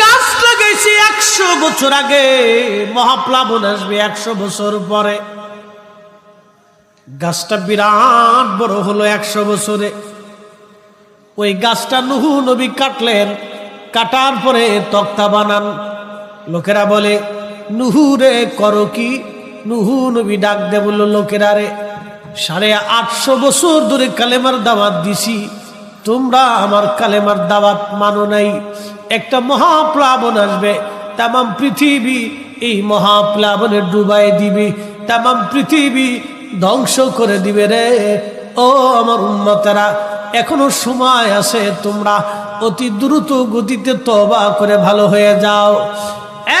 গাছ লাগাইছে একশো বছর আগে, মহাপ্লাবন আসবে একশো বছর পরে। গাছটা বিরাট বড় হলো একশো বছরে। ওই গাছটা নুহু নবী কাটলেন, কাটার পরে তক্তা বানান। লোকেরা বলে, নুহু রে, করো কি? নুহু নবী ডাক দে বলল, লোকেরা রে, সাড়ে আটশো বছর ধরে কালেমার দাওয়াত দিছি। তোমরা আমার কালেমার দাওয়াত মানো নাই। একটা মহাপ্লাবন আসবে। তামাম পৃথিবী এই মহাপ্লাবনে ডুবাই দিবি। তামাম পৃথিবী ধ্বংস করে দিবে রে। ও আমার উন্মতেরা এখনও সময় আছে তোমরা অতি দ্রুত গতিতে তবা করে ভালো হয়ে যাও।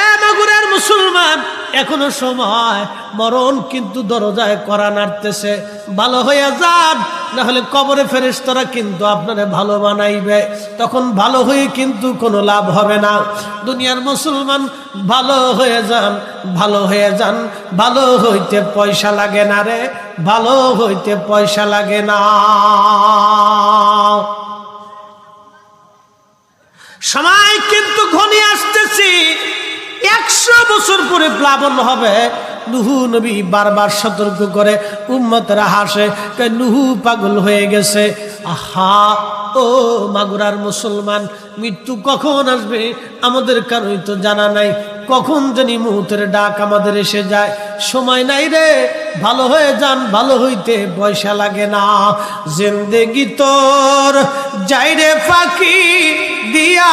এ মাগুরের মুসলমান এখনও সময়। মরণ কিন্তু দরজায় করা নাড়তেছে। ভালো হয়ে যান না হলে কবরে ফেরেশতারা কিন্তু আপনারে ভালো বানাইবে। তখন ভালো হয়ে কিন্তু কোনো লাভ হবে না। দুনিয়ার মুসলমান ভালো হয়ে যান, ভালো হয়ে যান, ভালো হইতে পয়সা লাগে না রে, ভালো হইতে পয়সা লাগে না। সময় কিন্তু ঘনিয়ে আসতেছি। একশো বছর পরে প্লাবন হবে। নুহু নবী বারবার সতর্ক করে, উম্মতরা হাসে নুহু পাগল হয়ে গেছে। আহা, ও মাগুরার মুসলমান, মৃত্যু কখন আসবে? আমাদের কারোই তো জানা নাই। কখন জানি মুহূর্তের ডাক আমাদের এসে যায়। সময় নাই রে, ভালো হয়ে যান, ভালো হইতে পয়সা লাগে না। জিন্দেগি তোর, যাই রে ফাঁকি দিয়া।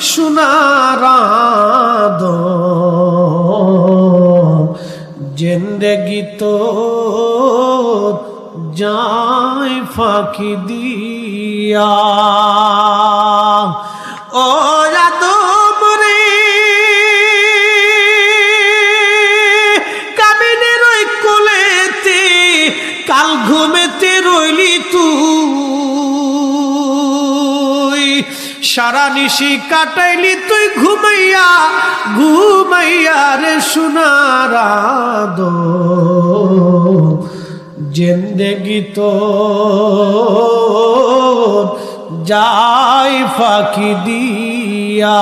সোনারাদ জিন্দগি তো যায় ফাঁকি দিয়া। ও সারা নিশি কাটাইলি তুই ঘুমাইয়া ঘুমাইয়া রে সোনারাদ জিন্দেগি তো যাই ফাঁকি দিয়া।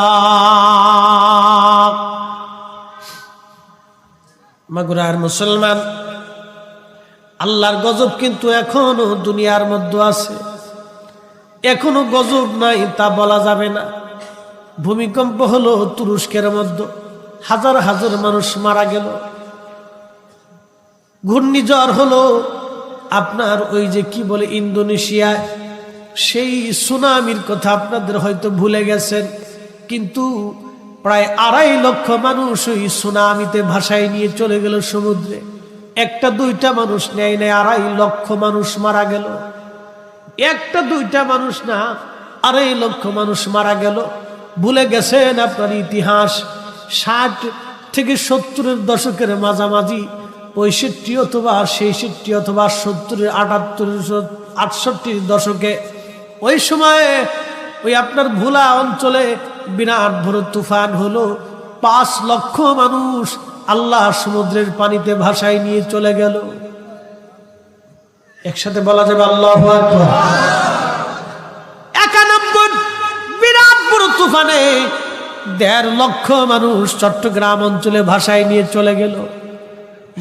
মাগুরার মুসলমান, আল্লাহর গজব কিন্তু এখনও দুনিয়ার মধ্যে আছে। এখনও গজব নাই তা বলা যাবে না। ভূমিকম্প হলো তুরস্কের মধ্যে। হাজার হাজার মানুষ মারা গেল। ঘূর্ণিঝড় হলো আপনার ওই যে কি বলে ইন্দোনেশিয়ায়। সেই সুনামির কথা আপনাদের হয়তো ভুলে গেছেন, কিন্তু প্রায় আড়াই লক্ষ মানুষ ওই সুনামিতে ভাসায় নিয়ে চলে গেল সমুদ্রে। একটা দুইটা মানুষ নেয় নেয় আড়াই লক্ষ মানুষ মারা গেল। একটা, দুইটা মানুষ না, আড়াই লক্ষ মানুষ মারা গেল। ভুলে গেছেন আপনার ইতিহাস? ষাট থেকে সত্তরের দশকের মাঝামাঝি, পঁয়ষট্টি অথবা ছেষট্টি অথবা সত্তরের আটাত্তরের আটষট্টির দশকে, ওই সময়ে ওই আপনার ভোলা অঞ্চলে বিরাট বড় তুফান হলো। পাঁচ লক্ষ মানুষ আল্লাহ সমুদ্রের পানিতে ভাসায় নিয়ে চলে গেল। একসাথে বলা যাবে আল্লাহ একানব্বই বিরাট বড় তুফানে দেড় লক্ষ মানুষ চট্টগ্রাম অঞ্চলে ভাসায় নিয়ে চলে গেল।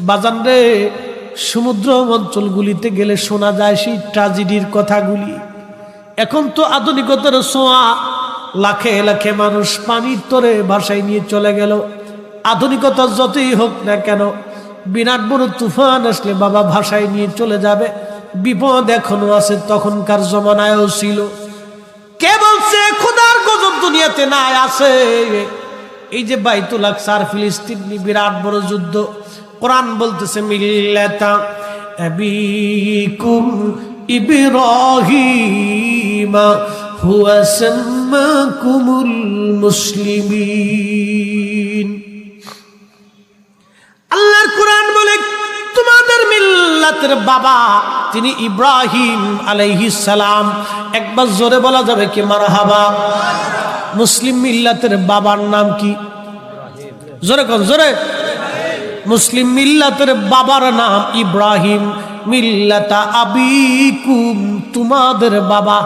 বাজান রে, সমুদ্র অঞ্চলগুলিতে গেলে শোনা যায় সেই ট্রাজেডির কথাগুলি। এখন তো আধুনিকতার ছোঁয়া, লাখে লাখে মানুষ পানির তরে ভাষায় নিয়ে চলে গেল। আধুনিকতা যতই হোক না কেন, বিরাট বড় তুফান আসলে বাবা ভাষায় নিয়ে চলে যাবে। বিপদ এখনও আছে, তখনকার জমানায়ও ছিল। কে বলছে, খোদার গজব দুনিয়াতে না আছে। এই যে বাইতুল আকসার ফিলিস্তিন বিরাট বড় যুদ্ধ, কোরআন বলতেছে, মিল্লাতা আবিকুম ইব্রাহিম, হুয়া সাম্মাকুমুল মুসলিমিন। আল্লাহর কোরআন বলে, তোমাদের মিল্লাতের বাবা তিনি ইব্রাহিম সালাম। একবার জোরে বলা যাবে কি, মারহাবা। মুসলিম মিল্লাতের বাবার নাম কি? জোরে কোন, জোরে। মুসলিম মিল্লাতের বাবার নাম ইব্রাহিম। মিল্লাতা আবিকুম, তোমাদের বাবা,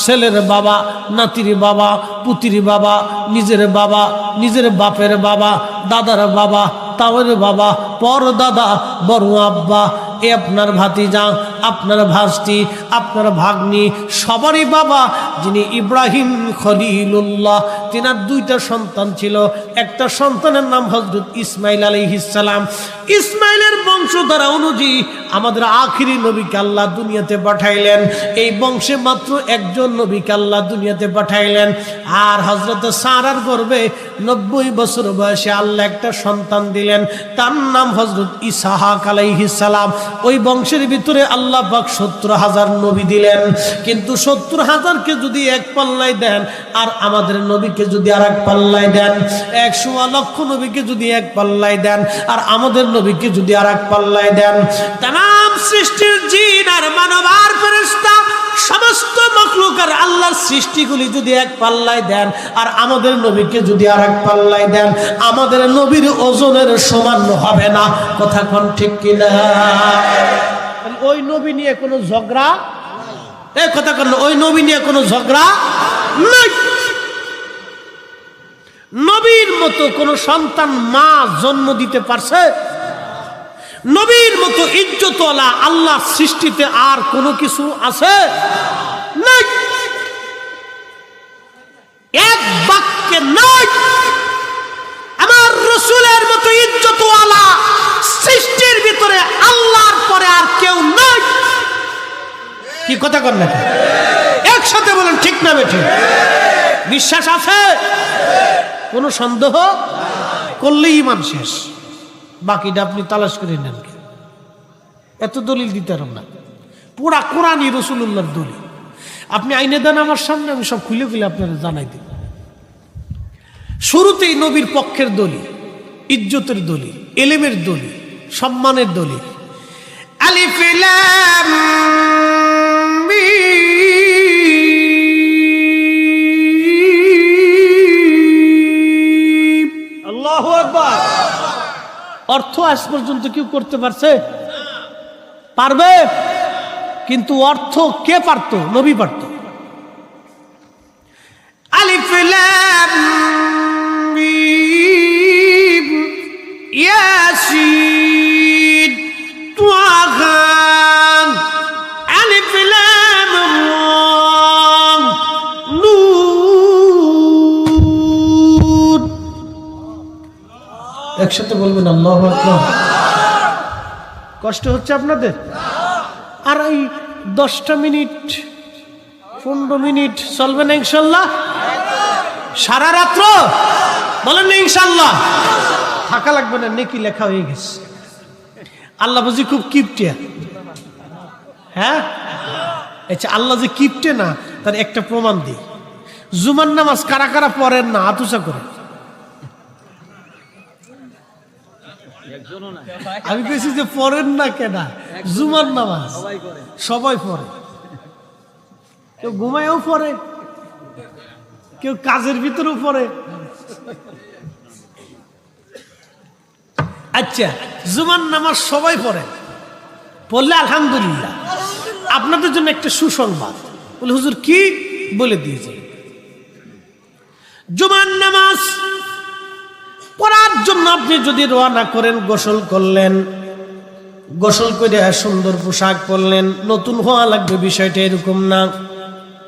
ছেলের বাবা, নাতির বাবা, পুতির বাবা, নিজের বাবা, নিজের বাপের বাবা, দাদার বাবা, তাওয়ের বাবা পর দাদা বড় আব্বা এ আপনার ভাতিজা আপনার ভাস্তি আপনার ভাগ্নি সবারই বাবা যিনি ইব্রাহিম খলিলুল্লাহ। তিনার দুইটা সন্তান ছিল। একটা সন্তানের নাম হজরত ইসমাইল আলাইহিসালাম ইসমাইলের বংশধারা অনুযায়ী আমাদের আখিরি নবীকে আল্লাহ দুনিয়াতে পাঠাইলেন। এই বংশে মাত্র একজন নবীকে আল্লাহ দুনিয়াতে পাঠাইলেন। আর হজরত সারার গর্বে নব্বই বছর বয়সে আল্লাহ একটা সন্তান দিলেন। তার নাম হজরত ইসাহাক আলাইহিসালাম ওই বংশের ভিতরে আল্লাহ পাক সত্তর হাজার নবী দিলেন। কিন্তু সত্তর হাজারকে যদি এক পাল্লায় দেন, আর আমাদের নবীকে যদি আর এক পাল্লায় দেন একশো লক্ষ নবীকে যদি এক পাল্লায় দেন, আর আমাদের নবীকে যদি আর এক পাল্লায় দেন, তাম সৃষ্টির জিন আর মানবার ফেরেশতা, সমস্ত মখলুকার আল্লাহর সৃষ্টিগুলি যদি এক পাল্লায় দেন, আর আমাদের নবীকে যদি আর এক পাল্লায় দেন, আমাদের নবীর ওজনের সমান হবে না। কথা কোন ঠিক কিনা? ওই নবী নিয়ে কোনো ঝগড়া? এই কথা কোন, ওই নবী নিয়ে কোনো ঝগড়া? নাই। নবীর মতো কোন সন্তান মা জন্ম দিতে পারছে? নবীর মতো ইজ্জতওয়ালা আল্লাহ সৃষ্টিতে আর কোনো কিছু আছে? নাই। এক বাক্যে নাই। আমার রসুলের মতো ইজ্জতওয়ালা সৃষ্টির ভিতরে আল্লাহর পরে আর কেউ নাই। কি কথা কর না একসাথে বলেন, ঠিক না বেঠিক বিশ্বাস আছে? কোনো সন্দেহ? করলেই ইমান শেষ। বাকিটা আপনি তালাশ করে নেন এত দলিল দিতে পারেন না। পুরা কোরআনই রসুল্লাহর দলিল। আপনি আইনে দেন আমার সামনে, আমি সব খুলে খুলে আপনারা জানাই দিন শুরুতেই নবীর পক্ষের দলিল, ইজ্জতের দলিল, এলেমের দলিল, সম্মানের দলিল। আলিফ অর্থ আজ পর্যন্ত কেউ করতে পারছে? পারবে? কিন্তু অর্থ কে পারত? নবী পারত। আলিফ একসাথে বলবেন, আল্লাহ কষ্ট হচ্ছে আপনাদের? আর এই দশটা মিনিট, পনেরো মিনিট চলবে না ইনশাল্লাহ? সারা রাত্র? বলেন না ইনশাল্লাহ। থাকা লাগবে না, নেকি লেখা হয়ে গেছে। আল্লাহ বুঝি খুব কিপটিয়া হ্যাঁ? আচ্ছা আল্লাহ যে কিপটে না, তার একটা প্রমাণ দিই। জুমার নামাজ কারা কারা পড়েন না আতুসা করে। আমি বেশি যে পড়েন না কেনা জুমার নামাজ। সবাই পড়ে কেউ ঘুমায়ও পড়ে কেউ কাজের ভিতরেও পড়ে আচ্ছা জুমার নামাজ সবাই পড়ে। পড়লে আলহামদুলিল্লাহ। আপনাদের জন্য একটা সুসংবাদ। বলে হুজুর কি বলে দিয়েছে? জুমার নামাজ পড়ার জন্য আপনি যদি রওনা করেন, গোসল করলেন, গোসল করে সুন্দর পোশাক পরলেন, নতুন হওয়া লাগবে বিষয়টা এরকম না।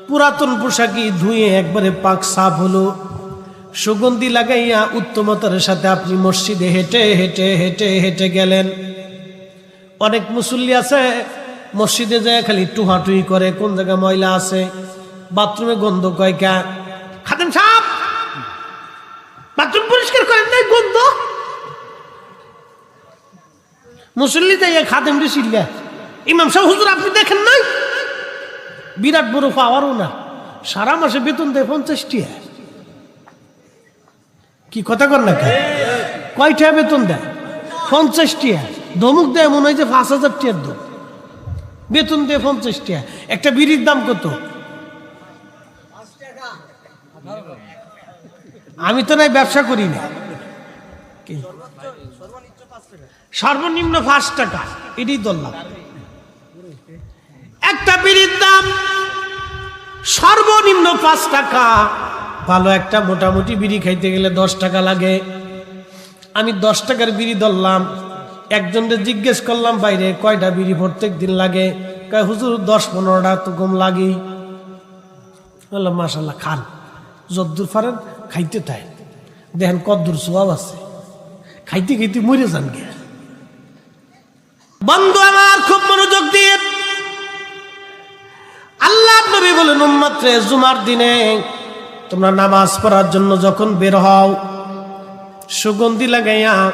পুরাতন পোশাকই ধুয়ে একবারে পাক সাফ হলো। সুগন্ধি লাগাইয়া উত্তমতার সাথে আপনি মসজিদে হেঁটে হেঁটে হেঁটে হেঁটে গেলেন। অনেক মুসল্লি আছে, মসজিদে যায় খালি টুহাটুই করে, কোন জায়গায় ময়লা আছে, বাথরুমে গন্ধ কয়কা খাদেন সাপ বাথরুম খাদেম ইমাম হুজুর, আপনি দেখেন নাই? বিরাট বড় পাওয়ারও না। সারা মাসে বেতন দেয় পঞ্চাশ টিয়া। কি কথা কর না কয়টা বেতন দেয়? ধমুক দেয় মনে হয় যে পাঁচ হাজার টিয়ার দম বেতন দেয় পঞ্চাশ টিয়া। একটা বিড়ির দাম কত? আমি তো নাই, ব্যবসা করি না। কি? সর্বনিম্ন পাঁচ টাকা এটাই ধরলাম একটা বিড়ির দাম সর্বনিম্ন পাঁচ টাকা। ভালো একটা মোটামুটি বিড়ি খাইতে গেলে দশ টাকা লাগে। আমি দশ টাকার বিড়ি ধরলাম। একজনকে জিজ্ঞেস করলাম, বাইরে কয়টা বিড়ি প্রত্যেক দিন লাগে? কয়, হুজুর, দশ পনেরোটা তো কম লাগেই। বললাম মাসাল্লাহ খান। যদ্দূর পারেন খাইতে তাই। দেখেন কদ্দূর সোয়াব আছে। খাইতে খাইতে মরে যান গে। বন্ধু আমার, খুব মনোযোগ দিয়ে। আল্লাহ নবী বলেন, উম্মাত্রে, জুমার দিনে তোমরা নামাজ পড়ার জন্য যখন বের হও, সুগন্ধি লাগাইয়া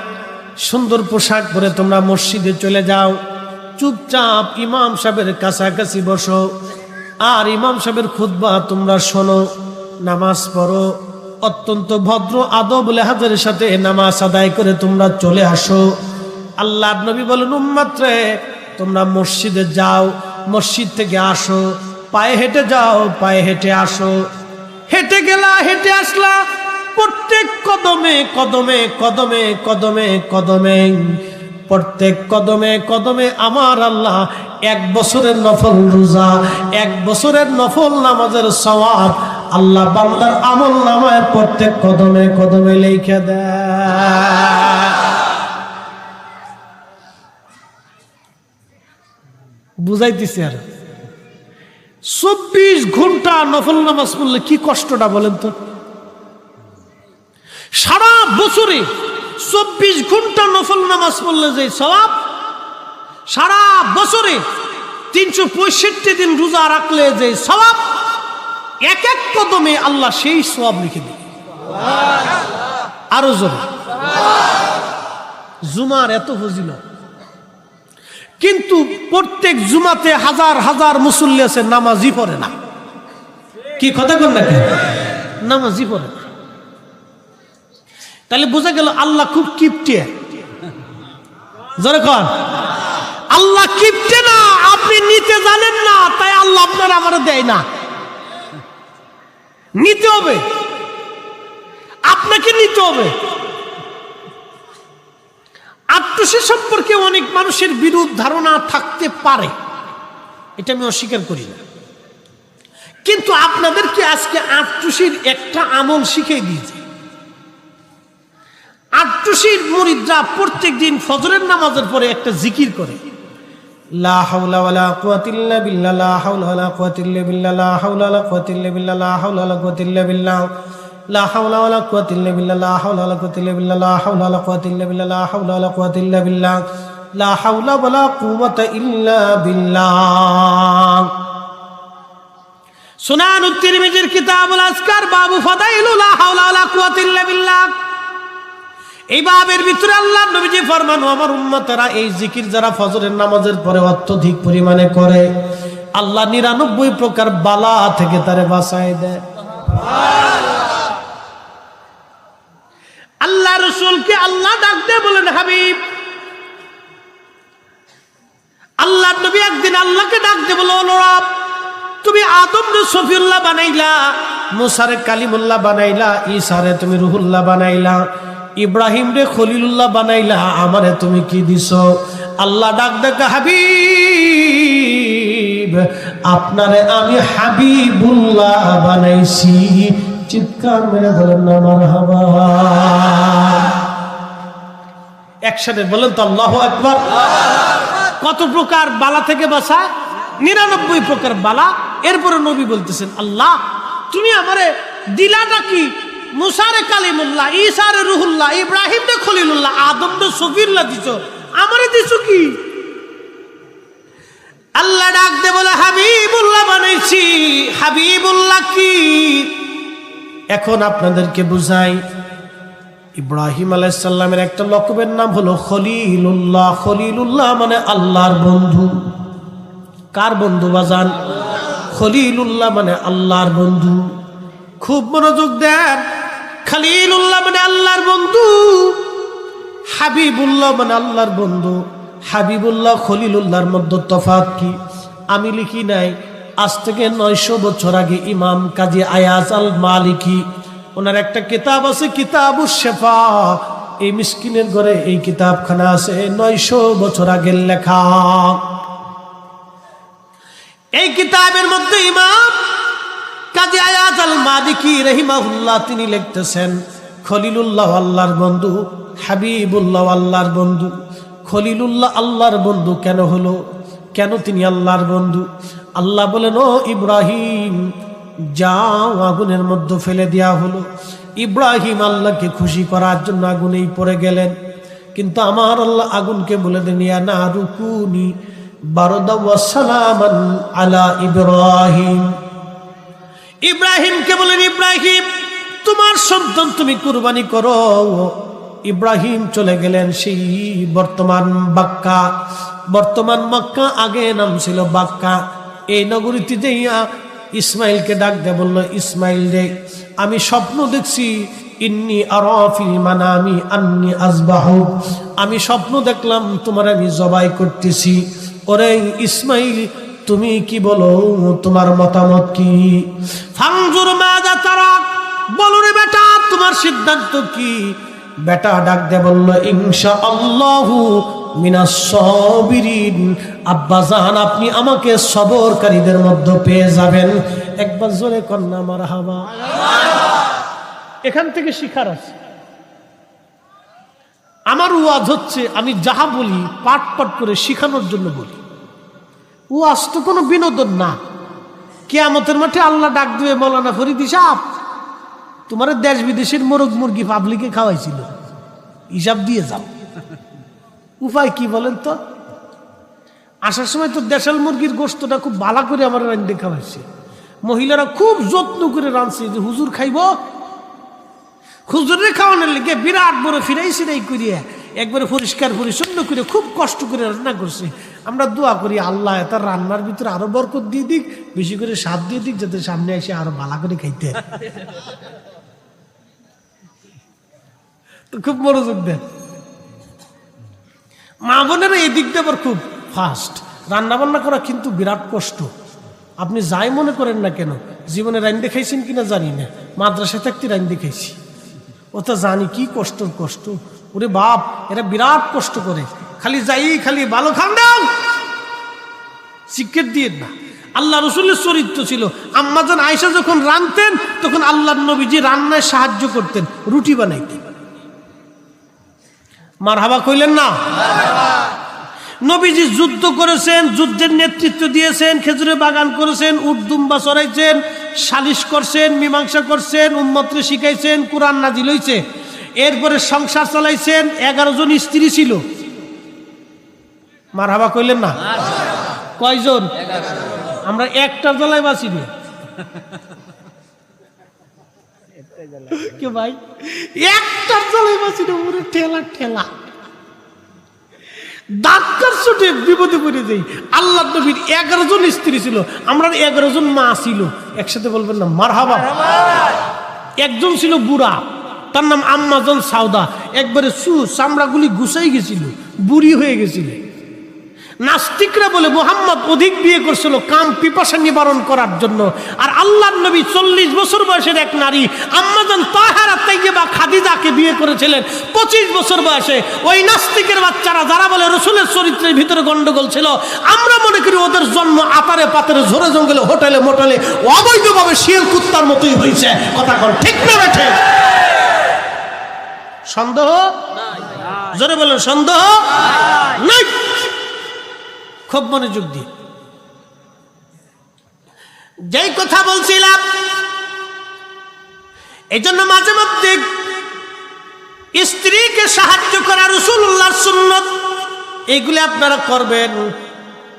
সুন্দর পোশাক পরে তোমরা মসজিদে চলে যাও। চুপচাপ ইমাম সাহেবের কাছাকাছি বসো। আর ইমাম সাহেবের খুতবা তোমরা শোনো, নামাজ পড়ো। অত্যন্ত ভদ্র আদব লেহাজের সাথে নামাজ আদায় করে তোমরা চলে আসো। আল্লাহ নবী বলেন উম্মাত্রে তোমরা মসজিদে যাও, মসজিদ থেকে আসো, পায়ে হেঁটে যাও, পায়ে হেঁটে আসো। হেঁটে গেলা, হেঁটে আসলা, প্রত্যেক কদমে কদমে কদমে কদমে কদমে, প্রত্যেক কদমে কদমে আমার আল্লাহ এক বছরের নফল রোজা, এক বছরের নফল নামাজের সওয়াব আল্লাহ বান্দার আমল নামায় প্রত্যেক কদমে কদমে লিখে দেয়। বুঝাইতেছি আর। চব্বিশ ঘণ্টা নফল নামাজ পড়লে কি কষ্টটা বলেন তো? সারা বছরে চব্বিশ ঘণ্টা নফল নামাজ পড়লে যে সবাব সারা বছরে তিনশো পঁয়ষট্টি দিন রোজা রাখলে যে সবাব এক এক কদমে আল্লাহ সেই সবাব লিখে দেবে আরও জোরে। জুমার এত ফজিলত। কিন্তু প্রত্যেক জুমাতে হাজার হাজার মুসল্লি আছে নামাজি পড়ে না। কি কথা কেন? নামাজি পড়ে না। তাহলে বোঝা গেল আল্লাহ খুব কিপটে। জোরে কন। আল্লাহ কিপটে না, আপনি নিতে জানেন না, তাই আল্লাহ আপনার আমার দেয় না। নিতে হবে। আপনাকে নিতে হবে। আত্মসী সম্পর্কে অনেক মানুষের বিরূপ ধারণা থাকতে পারে। এটা আমি অস্বীকার করি না। কিন্তু আপনাদেরকে আজকে আত্মসীর একটা আমল শিখিয়ে দিয়েছে। আত্মসীর মরিদরা প্রত্যেক দিন ফজরের নামাজের পরে একটা জিকির করে। লা হাওলা ওয়ালা কুওয়াতা ইল্লা বিল্লাহ লা হাওলা ওয়ালা কুওয়াতা ইল্লা বিল্লাহ লা হাওলা ওয়ালা কুওয়াতা ইল্লা বিল্লাহ লা হাওলা ওয়ালা কুওয়াতা ইল্লা বিল্লাহ লা হাওলা ওয়ালা কুওয়াতা ইল্লা বিল্লাহ লা হাওলা ওয়ালা কুওয়াতা ইল্লা বিল্লাহ লা হাওলা ওয়ালা কুওয়াতা ইল্লা বিল্লাহ লা হাওলা ওয়ালা কুওয়াতা ইল্লা বিল্লাহ লা হাওলা ওয়ালা কুওয়াতা ইল্লা বিল্লাহ সুনান তিরমিজির কিতাবুল আজকার বাবু ফাদাইলু লা হাওলা ওয়ালা কুওয়াতা ইল্লা বিল্লাহ এই বাবের ভিতরে আল্লাহ নবীজি ফরমানো, আমার উম্মতেরা এই জিকির যারা ফজরের নামাজের পরে অত্যধিক পরিমাণে করে, আল্লাহ নিরানব্বই প্রকার বালা থেকে তারে বাঁচায় দেয়। আল্লাহ রসুলকে আল্লাহ ডাক দিয়ে বলেন, হাবিব, আল্লাহ নবী একদিন আল্লাহকে ডাক দিয়ে বলো লোরাব তুমি আদম সফিউল্লাহ বানাইলা, মুসারে কালিমুল্লাহ বানাইলা ঈসারে তুমি রুহুল্লাহ বানাইলা ইব্রাহিম রে খলিলুল্লাহ বানাইলা, আমারে তুমি কি দিছ? আল্লাহ ডাক ডাকা, হাবিব, আপনারে আমি হাবিবুল্লাহ বানাইছি। চিৎকার মেরে বলেন না, মারহাবা। একসাথে বলেন তো, আল্লাহ একবার কত প্রকার বালা থেকে বাসা নিরানব্বই প্রকার বালা। এরপরে নবী বলতেছেন, আল্লাহ, তুমি আমারে দিলাটা কি? মুসারে কালিমুল্লাহ ঈসারে রুহুল্লাহ ইব্রাহিম রে খলিলুল্লাহ আদম রে সফিরুল্লাহ দিছ। আমারে দিছো কি? আল্লাহ ডাক দে বলে, হাবিবুল্লাহ বানাইছি। হাবিবুল্লাহ কি? এখন আপনাদেরকে বুঝাই, ইব্রাহিম আলাইসাল্লামের একটা লকবের নাম হলো খলিলুল্লাহ। খলিলুল্লাহ মানে আল্লাহর বন্ধু। কার বন্ধু বাজান? খলিলুল্লাহ মানে আল্লাহর বন্ধু। খুব মনোযোগ দেন। খালিলুল্লাহ মানে আল্লাহর বন্ধু, হাবিবুল্লাহ মানে আল্লাহর বন্ধু। হাবিবুল্লাহ, খলিলুল্লাহর মধ্যে তফাৎ কি? আমি লিখি নাই, আজ থেকে নয়শো বছর আগে ইমাম কাজী আয়াজ আল মালিকি, ওনার একটা কিতাব আছে কিতাবু শেফা। এই মিসকিনের ঘরে এই কিতাবখানা আছে, নয়শো বছর আগের লেখা। এই কিতাবের মধ্যে ইমাম কাজী আয়াত আল মালিকি রহিমাহুল্লাহ তিনি লিখতেছেন, খলিলুল্লাহ আল্লাহর বন্ধু, হাবিবুল্লাহ আল্লাহর বন্ধু, খলিলুল্লাহ আল্লাহর বন্ধু কেন হলো? কেন তিনি আল্লাহর বন্ধু? আল্লাহ বলেন, ও ইব্রাহিম, যাও, আগুনের মধ্যে ফেলে দেওয়া হলো। ইব্রাহিম আল্লাহকে খুশি করার জন্য আগুনেই পড়ে গেলেন। কিন্তু আমার আল্লাহ আগুনকে বলে দেন, ইয়া না রুকুনি বারদা ওয়াসালামান আলা ইব্রাহিম। ইব্রাহিমকে বলেন, ইব্রাহিম, তোমার সন্তান তুমি কুরবানি করো। ইব্রাহিম চলে গেলেন সেই বর্তমান বাক্কা। বর্তমান মক্কা আগে নাম ছিল বাক্কা। এই নগরীতে যাইয়া ইসমাইলকে ডাক দে বলল, ইসমাইল রে, আমি স্বপ্ন দেখছি, ইন্নি আরফিল মানামি আন্নি আজবাহু আমি স্বপ্ন দেখলাম, তোমার আমি জবাই করতেছি। ওরে ইসমাইল তুমি কি বলো? তোমার মতামত কি? ফাংজুর মাজা তারা বলো বেটা, তোমার সিদ্ধান্ত কি? বেটা ডাক দে বলল ইনশা আল্লাহু মিনাস সাবিরিন। আব্বা জান, আপনি আমাকে সবরকারীদের মধ্যে পেয়ে যাবেন। একবার জোরে কন্যা মারহাবা। এখান থেকে শিখার আছে। আমার ওয়াজ হচ্ছে, আমি যাহা বলি পাট পাট করে শিখানোর জন্য বলি। ওয়াজ তো কোনো বিনোদন না। কেয়ামতের মাঠে আল্লাহ ডাক দিবে, মৌলানা ফরিদি সাপ তোমার দেশ বিদেশের মোরগ মুরগি পাবলিকে খাওয়াইছিল। হিসাব দিয়ে যাও। উপায় কি বলেন তো? আসার সময় তো দেশাল মুরগির গোস্তটা খুব ভালো করে আমার রান্ধে খাওয়াইছে। মহিলারা খুব যত্ন করে রাঁধছে যে, হুজুর খাইব? হুজুরের খাওয়ানোর লেগে বিরাট বড় ফিরাই সিরাই করিয়া একবারে পরিষ্কার, পরিচ্ছন্ন করে, খুব কষ্ট করে রান্না করছে। আমরা দোয়া করি, আল্লাহ, তার রান্নার ভিতরে আরও বরকত দিয়ে দিক, বেশি করে স্বাদ দিয়ে দিক, যাতে সামনে এসে আরও ভালো করে খাইতে। তো খুব মনোযোগ দেন। মা বোনেরা এই দিকটা আবার খুব ফাস্ট রান্না বান্না করা কিন্তু বিরাট কষ্ট। আপনি যাই মনে করেন না কেন, জীবনে রান্দে খাইছেন কিনা জানি না। মাদ্রাসা থাকতে রান্দে খাইছি। ওটা জানি কি কষ্ট কষ্ট। ওরে বাপ, এরা বিরাট কষ্ট করে। খালি যাই, খালি ভালো খান দাও। শিক্ষের দিয়ে না। আল্লাহ রসুলের চরিত্র ছিল। আম্মাজান আয়সা যখন রানতেন তখন আল্লাহ নবীজি রান্নায় সাহায্য করতেন, রুটি বানাইতেন। মার হাবা কইলেন না? নবীজি যুদ্ধ করেছেন, যুদ্ধের নেতৃত্ব দিয়েছেন, খেজুরে বাগান করেছেন উর্দুম্বা চড়াইছেন, সালিশ করছেন, মীমাংসা করছেন, উম্মত্রে শিখাইছেন, কোরআন নাজিল হইছে। এরপরে সংসার চালাইছেন, এগারো জন স্ত্রী ছিল। মার হাবা কইলেন না? কয়জন? আমরা একটা জ্বালাই বাঁচি নি। কে ভাই? একটা জ্বালাই বাঁচি না ঠেলা ঠেলা। ডাক্তার ছুটে বিপদে পড়ে যাই। আল্লাহ নবীর এগারো জন স্ত্রী ছিল আমরা এগারো জন মা ছিল। একসাথে বলবেন না মার হাবা একজন ছিল বুড়া। তার নাম আম্মাজন সাউদা। একবারে সু চামড়াগুলি গুছাই গেছিল, বুড়ি হয়ে গেছিল। নাস্তিকরা বলে, মোহাম্মদ অধিক বিয়ে করছিল কাম পিপাসা নিবারণ করার জন্য। আর আল্লাহ নবী চল্লিশ বছর বয়সের এক নারী, আম্মাজান তাহারা তাইয়েবা খাদিজাকে বিয়ে করেছিলেন। পঁচিশ বছর বয়সে ওই নাস্তিকের বাচ্চারা, যারা বলে রসুলের চরিত্রের ভিতরে গন্ডগোল ছিল, আমরা মনে করি ওদের জন্ম আতারে পাতারে ঝরে জঙ্গলে, হোটেলে মোটেলে অবৈধভাবে শিয়াল কুত্তার মতোই হয়েছে। কথা ঠিক না বেঠে সন্দেহ? জোরে বলেন সন্দেহ? নাই। খুব মনোযোগ দিয়ে। যেই কথা বলছিলাম এই জন্য মাঝে মধ্যে স্ত্রীকে সাহায্য করা রসুল্লাহর সুন্নত এগুলি আপনারা করবেন।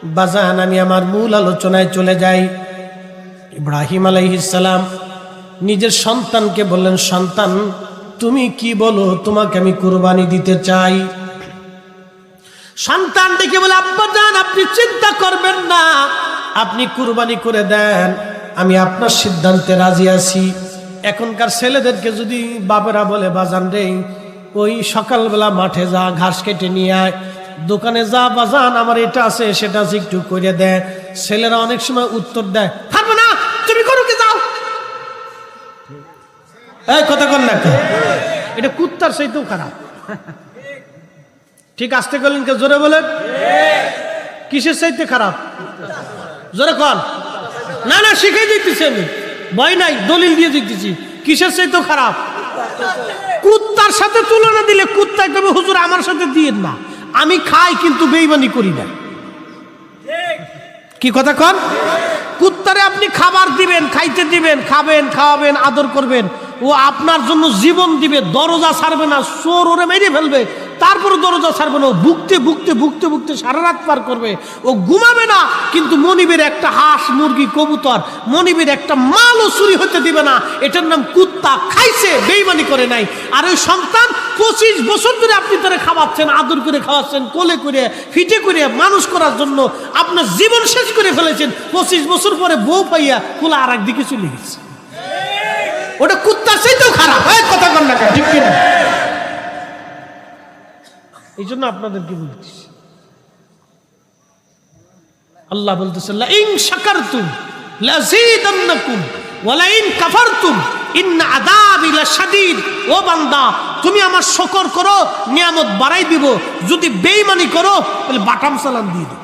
বাজান আমি আমার মূল আলোচনায় চলে যাই। ইব্রাহিম আলাইহিসালাম নিজের সন্তানকে বললেন সন্তান তুমি কি বলো? তোমাকে আমি কুরবানি দিতে চাই। সন্তান ডেকে বলে, আব্বা যান আপনি চিন্তা করবেন না। আপনি কুরবানি করে দেন। আমি আপনার সিদ্ধান্তে রাজি আছি। এখনকার ছেলেদেরকে যদি বাবেরা বলে, বাজান রে, ওই সকালবেলা মাঠে যা, ঘাস কেটে নিয়ে আয়। দোকানে যা, বাজান, আমার এটা আছে, সেটা আছে, একটু করে দেয় ছেলেরা অনেক সময় উত্তর দেয়, থাকবে না তুমি করুকে যাও এই কথা কর না এটা কুত্তার সেইতেও খারাপ ঠিক আসতে করলেন কে জোরে বলেন। কিসের চাইতে খারাপ? জোরে কন। না না, শিখাই দিতেছি আমি। ভয় নাই, দলিল দিয়ে দিতেছি। কিসের সেই তো খারাপ? কুত্তার সাথে তুলনা দিলে কুত্তায় তবে হুজুর আমার সাথে দিয়ে না? আমি খাই কিন্তু বেইমানি করি না। কি কথা কন? কুত্তারে আপনি খাবার দিবেন, খাইতে দিবেন, খাবেন, খাওয়াবেন, আদর করবেন। ও আপনার জন্য জীবন দিবে, দরজা ছাড়বে না, চোর ওরে মেরে ফেলবে। তারপরে দরজা ছাড়বে না, ও বুকতে বুকতে বুকতে বুকতে সারা রাত পার করবে। ও ঘুমাবে না, কিন্তু মনিবের একটা হাঁস, মুরগি, কবুতর, মনিবের একটা মালও চুরি হতে দিবে না। এটার নাম কুত্তা, খাইছে, বেইমানি করে নাই। আর ওই সন্তান পঁচিশ বছর ধরে আপনি তারা খাওয়াচ্ছেন, আদর করে খাওয়াচ্ছেন, কোলে করে, ফিটে করে, মানুষ করার জন্য আপনার জীবন শেষ করে ফেলেছেন। পঁচিশ বছর পরে বউ পাইয়া কোলা আর একদিকে চলে গেছে। ওটা চাইতেও খারাপ। হয় কথা কন না ঠিক এই জন্য আপনাদেরকে বলতেছি আল্লাহ বলতেছে ইন শাকারতুম লাযীদান্নাকুম ওয়ালা ইন কাফারতুম, ইন্না ও বান্দা, তুমি আমার শকর করো, নিয়ামত বাড়াই দিব। যদি বেঈমানি করো, তাহলে বাটাম সালাম দিয়ে দেব